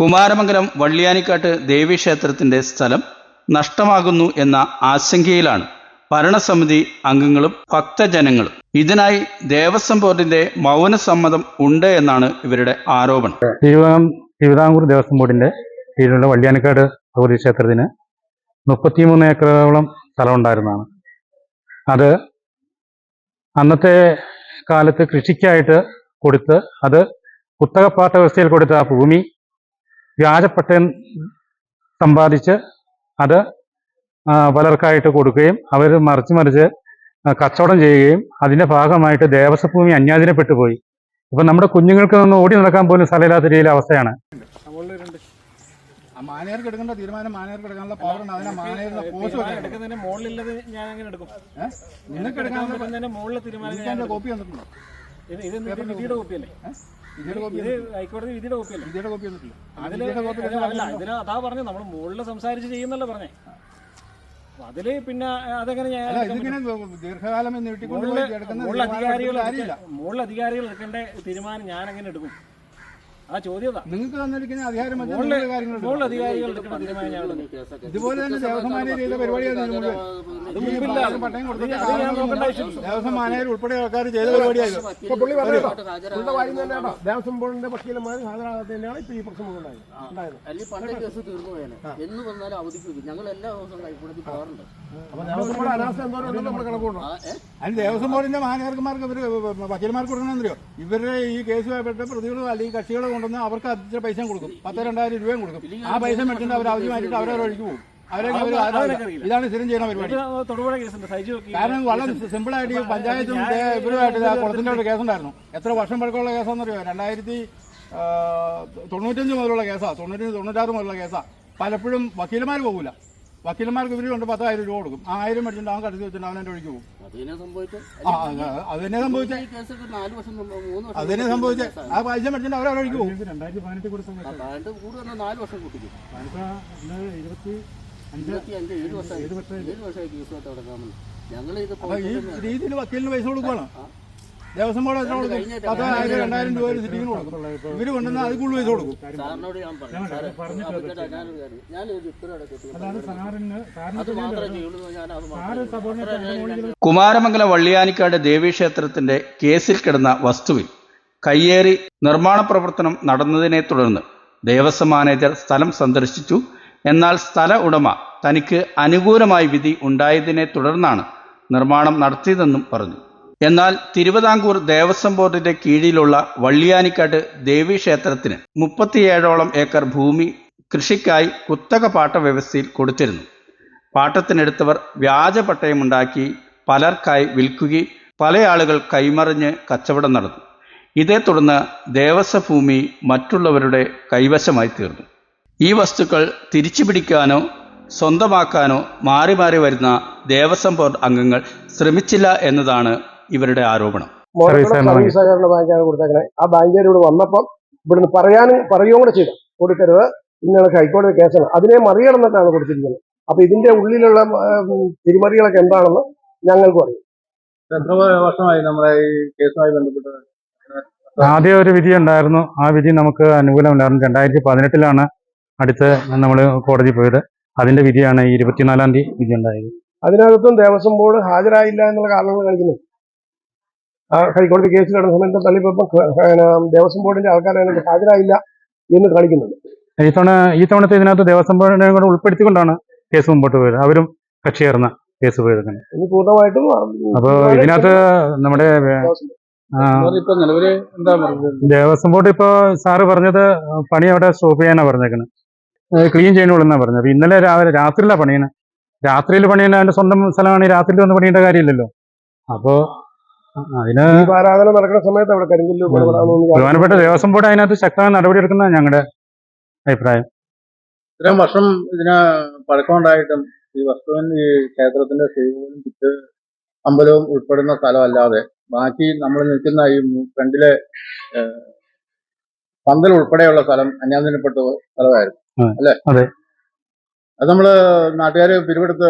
കുമാരമംഗലം വള്ളിയാനിക്കാട്ട് ദേവീക്ഷേത്രത്തിന്റെ സ്ഥലം നഷ്ടമാകുന്നു എന്ന ആശങ്കയിലാണ് ഭരണസമിതി അംഗങ്ങളും ഭക്തജനങ്ങളും. ഇതിനായി ദേവസ്വം ബോർഡിന്റെ മൗന സമ്മതം ഉണ്ട് എന്നാണ് ഇവരുടെ ആരോപണം. തിരുവനന്തപുരം തിരുവിതാംകൂർ ദേവസ്വം ബോർഡിന്റെ കീഴിലുള്ള വള്ളിയാനിക്കാട് ഭഗവതി ക്ഷേത്രത്തിന് മുപ്പത്തിമൂന്ന് ഏക്കറോളം സ്ഥലം ഉണ്ടായിരുന്നതാണ് അത് അന്നത്തെ കാലത്ത് കൃഷിക്കായിട്ട് കൊടുത്ത് അത് കുത്തകപ്പാട്ട വ്യവസ്ഥയിൽ കൊടുത്ത ആ ഭൂമി വ്യാജപ്പട്ടയം സമ്പാദിച്ച് അത് പലർക്കായിട്ട് കൊടുക്കുകയും അവർ മറിച്ച് മറിച്ച് കച്ചവടം ചെയ്യുകയും അതിന്റെ ഭാഗമായിട്ട് ദേവസ്വഭൂമി അന്യാധീനപ്പെട്ടു പോയി. ഇപ്പൊ നമ്മുടെ കുഞ്ഞുങ്ങൾക്ക് നിന്ന് ഓടി നടക്കാൻ പോലും സ്ഥലമില്ലാത്ത രീതിയിലെ അവസ്ഥയാണ്. ആ മാനേർക്ക് എടുക്കേണ്ട തീരുമാനം മാനേർക്ക് എടുക്കാനുള്ള പവർ ഉണ്ട്. അതിനെ മാനേജിന്റെ പോസ്റ്റ് എടുക്കുന്നതിന് മുകളിലുള്ളത് ഞാൻ അങ്ങനെ എടുക്കും. നിങ്ങൾക്ക് എടുക്കാനുള്ള എടുക്കുന്നതിന് മുകളിൽ തീരുമാനം കോപ്പി വന്നിട്ടുണ്ടോ? ഇത് ഇത് എന്നിട്ട് കോപ്പിയല്ലേ ഹൈക്കോടതി വിധിയുടെ കോപ്പിയല്ല? വിധിയുടെ കോപ്പി വന്നിട്ടില്ല. കോപ്പി അല്ല ഇതിന് അതാ പറഞ്ഞു നമ്മൾ മുകളിൽ സംസാരിച്ച് ചെയ്യുന്നല്ലോ പറഞ്ഞേ. അതിൽ പിന്നെ അതെങ്ങനെ ദീർഘകാലം അധികാരികൾ മുകളിൽ അധികാരികൾ എടുക്കേണ്ട തീരുമാനം ഞാൻ എങ്ങനെ എടുക്കും. ആ ചോദ്യം നിങ്ങൾക്ക് തന്നിരിക്കുന്ന അധികാരം മുകളിൽ ഇതുപോലെ തന്നെ ദേവസ്വം മാനേജർ ചെയ്ത പട്ടയം കൊടുത്തിട്ട് ദേവസ്വം മാനേജർ ഉൾപ്പെടെ ആൾക്കാർ ചെയ്ത പരിപാടിയായിരുന്നു. ഇപ്പൊ പുള്ളി പുള്ളിയുടെ തന്നെയാണോ ദേവസ്വം ബോർഡിന്റെ വക്കീലന്മാർ ഹാജരാകാത്തതിനാണ് ഇപ്പൊ ഈ പ്രശ്നം ഉണ്ടായത് ഉണ്ടായത്. അല്ലെങ്കിൽ പണ്ടേ കേസ് തീർന്നു എന്ന് വന്നാലും അവധിക്ക് വെക്കും ഞങ്ങൾ എല്ലാ ദിവസവും ഹൈക്കോടതി പോകാറുണ്ട്. അപ്പൊ ദേവസ്വം ബോർഡ് അനാസ്ഥ എന്തോരം ഉണ്ടെന്ന് നമ്മൾ കണക്കൂടണം ആ, ഏ? അതിന് ദേവസ്വം ബോർഡിന്റെ മാനേജർമാർക്ക് ഇവർ വക്കീലന്മാർക്ക് കൊടുക്കണമെന്നറിയോ ഇവരുടെ ഈ കേസുമായിട്ട് പ്രതികളോ അല്ലെങ്കിൽ കക്ഷികളോ കൊണ്ടുവന്ന് അവർക്ക് അതിന്റെ പൈസ കൊടുക്കും. പത്ത് രണ്ടായിരം രൂപയും കൊടുക്കും. ആ പൈസ മേടിച്ചിട്ട് അവർ അവധി മാറ്റിയിട്ട് അവരവർ ഒഴിക്ക്. പോകും. ഇതാണ് സ്ഥിരം ചെയ്യുന്ന പരിപാടി. കാരണം വളരെ സിമ്പിൾ ആയിട്ട് ഈ പഞ്ചായത്തും ഇവരുമായിട്ട് കുളത്തിന്റെ ഒരു കേസുണ്ടായിരുന്നു. എത്ര വർഷം പഴക്കമുള്ള കേസാണെന്നറിയോ രണ്ടായിരത്തി തൊണ്ണൂറ്റഞ്ച് മുതലുള്ള കേസാ. തൊണ്ണൂറ്റഞ്ച് തൊണ്ണൂറ്റാറ് മുതലുള്ള കേസാ. പലപ്പോഴും വക്കീലന്മാർ പോകില്ല വക്കീലന്മാർക്ക് ഇവർ കൊണ്ട് പത്തായിരം രൂപ കൊടുക്കും. ആ ആയിരം മേടിച്ചിട്ട് അവൻ കടത്തി വെച്ചിട്ട് അവനെ ഒഴിക്ക് പോകും. അതിനെ സംഭവിച്ച ആ സംഭവിച്ചേ പൈസ മേടിച്ചിട്ട് അവരെ ഒഴിക്ക് പോകും. രണ്ടായിരത്തി പതിനെട്ട് കൂടെ ഞങ്ങൾ ഈ രീതിയിൽ വക്കീലിന് പൈസ കൊടുക്കുകയാണ് ദേവസ്വം ബോർഡ് എത്ര കൊടുക്കും? പത്തോ ആയിരം രണ്ടായിരം രൂപ ഒരു സിറ്റിങ്ങിന് കൊടുക്കും. ഇവർ കൊണ്ടുവന്നാൽ അത് കൂടുതൽ പൈസ കൊടുക്കും. സാറിനോട് ഞാൻ പറഞ്ഞു സാറേ, അപ്പച്ചേട്ടാ, ഞാനൊരു കാര്യം. ഞാനൊരു ഉത്തരവാടെ കെട്ടി സാറിന് അത് മാത്രമേ ചെയ്യുള്ളൂ ഞാൻ അത് മാത്രമേ കുമാരമംഗലം വള്ളിയാനിക്കാട് ദേവീക്ഷേത്രത്തിന്റെ കേസിൽ കിടന്ന വസ്തുവിൽ കയ്യേറി നിർമ്മാണ പ്രവർത്തനം നടന്നതിനെ തുടർന്ന് ദേവസ്വം മാനേജർ സ്ഥലം സന്ദർശിച്ചു. എന്നാൽ സ്ഥല ഉടമ തനിക്ക് അനുകൂലമായി വിധി ഉണ്ടായതിനെ തുടർന്നാണ് നിർമ്മാണം നടത്തിയതെന്നും പറഞ്ഞു. എന്നാൽ തിരുവിതാംകൂർ ദേവസ്വം ബോർഡിന്റെ കീഴിലുള്ള ദേവി ക്ഷേത്രത്തിന് മുപ്പത്തിയേഴോളം ഏക്കർ ഭൂമി കൃഷിക്കായി കുത്തക പാട്ട വ്യവസ്ഥയിൽ കൊടുത്തിരുന്നു. പാട്ടത്തിനെടുത്തവർ വ്യാജ പട്ടയമുണ്ടാക്കി പലർക്കായി വിൽക്കുകയും പല ആളുകൾ കൈമറിഞ്ഞ് കച്ചവടം നടന്നു. ഇതേ തുടർന്ന് ദേവസ്വ ഭൂമി മറ്റുള്ളവരുടെ കൈവശമായി തീർന്നു. ഈ വസ്തുക്കൾ തിരിച്ചു പിടിക്കാനോ സ്വന്തമാക്കാനോ മാറി മാറി വരുന്ന ദേവസ്വം ബോർഡ് അംഗങ്ങൾ ശ്രമിച്ചില്ല എന്നതാണ് ഇവരുടെ ആരോപണം. സർവീസ് സഹകരണ ബാങ്കാണ് കൊടുത്തേക്കണേ. ആ ബാങ്കുകാർ ഇവിടെ വന്നപ്പം ഇവിടുന്ന് പറയാനും പറയുകയും കൂടെ ചെയ്തു. കൊടുക്കരുത്. ഇന്നലെ ഹൈക്കോടതി കേസാണ്. അതിനെ മറികടന്നിട്ടാണ് കൊടുത്തിരിക്കുന്നത്. അപ്പൊ ഇതിന്റെ ഉള്ളിലുള്ള തിരിമറികളൊക്കെ എന്താണെന്ന് ഞങ്ങൾക്കും അറിയാം. എത്ര വർഷമായി നമ്മുടെ ഈ കേസുമായി ബന്ധപ്പെട്ട്? ആദ്യം ഒരു വിധി ഉണ്ടായിരുന്നു. ആ വിധി നമുക്ക് അനുകൂലമല്ലായിരുന്നു രണ്ടായിരത്തി പതിനെട്ടിലാണ് അടുത്ത് നമ്മൾ കോടതി പോയത്. അതിന്റെ വിധിയാണ് ഈ ഇരുപത്തിനാലാം തീയതി വിധി ഉണ്ടായത് അതിനകത്തും ദേവസ്വം ബോർഡ് ഹാജരായില്ല എന്നുള്ള കാരണങ്ങൾ കാണിക്കുന്നു ആ ഹൈക്കോടതി കേസ് കിടന്ന സമയത്ത് തള്ളിപ്പോയപ്പോൾ ദേവസ്വം ബോർഡിന്റെ ആൾക്കാർ അതിനകത്ത് ഹാജരായില്ല എന്ന് കാണിക്കുന്നുണ്ട്. ഈ തവണ ഈ തവണത്തെ ഇതിനകത്ത് ദേവസ്വം ബോർഡിനെ കൂടെ ഉൾപ്പെടുത്തിക്കൊണ്ടാണ് കേസ് മുമ്പോട്ട് പോയത്. അവരും കക്ഷി ചേർന്ന കേസ് പോയതെടുക്കുന്നത് ഇനി പൂർണമായിട്ടും അപ്പൊ ഇതിനകത്ത് നമ്മുടെ ദേവസ്വം ആ, ഇപ്പൊ നിലവിൽ എന്താ ദേവസ്വം ബോർഡ് ഇപ്പൊ സാറ് പറഞ്ഞത് പണി അവിടെ സ്റ്റോപ്പ് ചെയ്യാനാ പറഞ്ഞേക്കുന്നത് ക്ലീൻ ചെയ്യണുള്ളൂ പറഞ്ഞത്. അപ്പൊ ഇന്നലെ രാവിലെ രാത്രിയിലാണ് പണിയുന്നത് രാത്രിയിൽ പണിയുന്ന അവന്റെ സ്വന്തം സ്ഥലമാണ്. രാത്രിയിൽ വന്ന് പണിയേണ്ട കാര്യമില്ലല്ലോ. അപ്പൊ അതിന് ആരാധന നടക്കുന്ന സമയത്ത് അവിടെ കരിങ്കല്ല് പ്രധാനപ്പെട്ട ദേവസ്വം ബോർഡ് അതിനകത്ത് ശക്തമായ നടപടി എടുക്കുന്നതാണ് ഞങ്ങളുടെ അഭിപ്രായം. ഇത്രയും വർഷം ഇതിന് പഴക്കമുണ്ടായിട്ടും ഈ വസ്തുവിന് ഈ ക്ഷേത്രത്തിന്റെ ശ്രീകോവിലും ചുറ്റ് അമ്പലവും ഉൾപ്പെടുന്ന സ്ഥലമല്ലാതെ ബാക്കി നമ്മൾ നിൽക്കുന്ന ഈ ഫ്രണ്ടിലെ പന്തൽ ഉൾപ്പെടെയുള്ള സ്ഥലം അന്യാധീനപ്പെട്ട സ്ഥലമായിരുന്നു. അല്ലേ? അതെ. അത് നമ്മൾ നാട്ടുകാര് പിരിവെടുത്ത്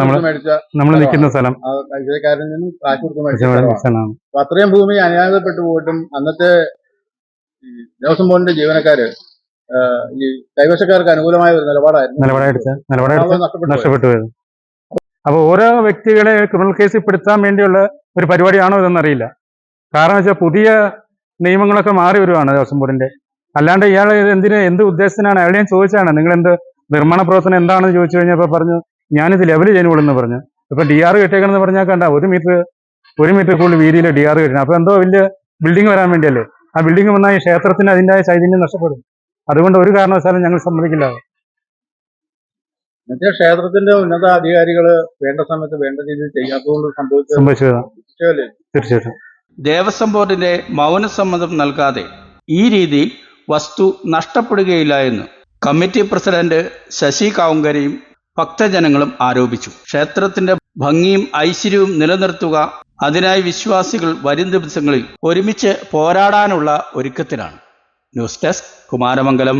നമ്മൾ മേടിച്ച നമ്മൾ നിൽക്കുന്ന സ്ഥലം. ആ കൈകാര്യക്കാരിൽ നിന്നും കാശ് കൊടുത്ത് മേടിച്ച സ്ഥലമാണ്. സ്ഥലമാണ്. അപ്പൊ അത്രയും ഭൂമി അന്യായപ്പെട്ടു പോയിട്ടും അന്നത്തെ ദേവസ്വം ബോർഡിന്റെ ജീവനക്കാര് ഈ കൈവശക്കാർക്ക് അനുകൂലമായ ഒരു നിലപാടായിരുന്നു. നിലപാടെടുത്ത് നിലപാടെടുത്ത് അത് നഷ്ടപ്പെട്ടു പോയത്. അപ്പോൾ ഓരോ വ്യക്തികളെ ക്രിമിനൽ കേസിൽ പെടുത്താൻ വേണ്ടിയുള്ള ഒരു പരിപാടിയാണോ ഇതെന്നറിയില്ല കാരണം വെച്ചാൽ പുതിയ നിയമങ്ങളൊക്കെ മാറി വരുവാണ് ദേവസ്വം ബോർഡിന്റെ അല്ലാണ്ട് ഇയാൾ എന്തിന് എന്ത് ഉദ്ദേശത്തിനാണ്? അയാളെ ഞാൻ ചോദിച്ചാണ്. നിങ്ങൾ എന്ത് നിർമ്മാണ പ്രവർത്തനം എന്താണെന്ന് ചോദിച്ചു കഴിഞ്ഞപ്പോൾ പറഞ്ഞു ഞാനിത് ലെവൽ ചെയ്യുന്നുള്ളൂ പറഞ്ഞു. ഇപ്പൊ ഡി ആർ കെട്ടേക്കണമെന്ന് പറഞ്ഞാൽ കണ്ട ഒരു മീറ്റർ ഒരു മീറ്റർ കൂടുതൽ വീതിയിൽ ഡി ആർ കെട്ടണം അപ്പൊ എന്തോ വലിയ ബിൽഡിംഗ് വരാൻ വേണ്ടിയല്ലേ? ആ ബിൽഡിംഗ് വന്നാൽ ഈ ക്ഷേത്രത്തിന് അതിന്റെതായ ചൈതന്യം നഷ്ടപ്പെടും. അതുകൊണ്ട് ഒരു കാരണവശാലും ഞങ്ങൾ സമ്മതിക്കില്ല. മറ്റേ ക്ഷേത്രത്തിന്റെ ഉന്നത അധികാരികൾ വേണ്ട സമയത്ത് വേണ്ട രീതിയിൽ ചെയ്യാത്തതുകൊണ്ട് സംഭവിച്ച സംഭവിച്ചതാണ് വിഷയമല്ലേ തീർച്ചയായിട്ടും. ദേവസ്വം ബോർഡിന്റെ മൗനസമ്മതം നൽകാതെ ഈ രീതിയിൽ വസ്തു നഷ്ടപ്പെടുകയില്ല എന്ന് കമ്മിറ്റി പ്രസിഡന്റ് ശശി കാവുങ്കരയും ഭക്തജനങ്ങളും ആരോപിച്ചു. ക്ഷേത്രത്തിന്റെ ഭംഗിയും ഐശ്വര്യവും നിലനിർത്തുക അതിനായി വിശ്വാസികൾ വരും ദിവസങ്ങളിൽ ഒരുമിച്ച് പോരാടാനുള്ള ഒരുക്കത്തിലാണ്. News desk Kumaramangalam.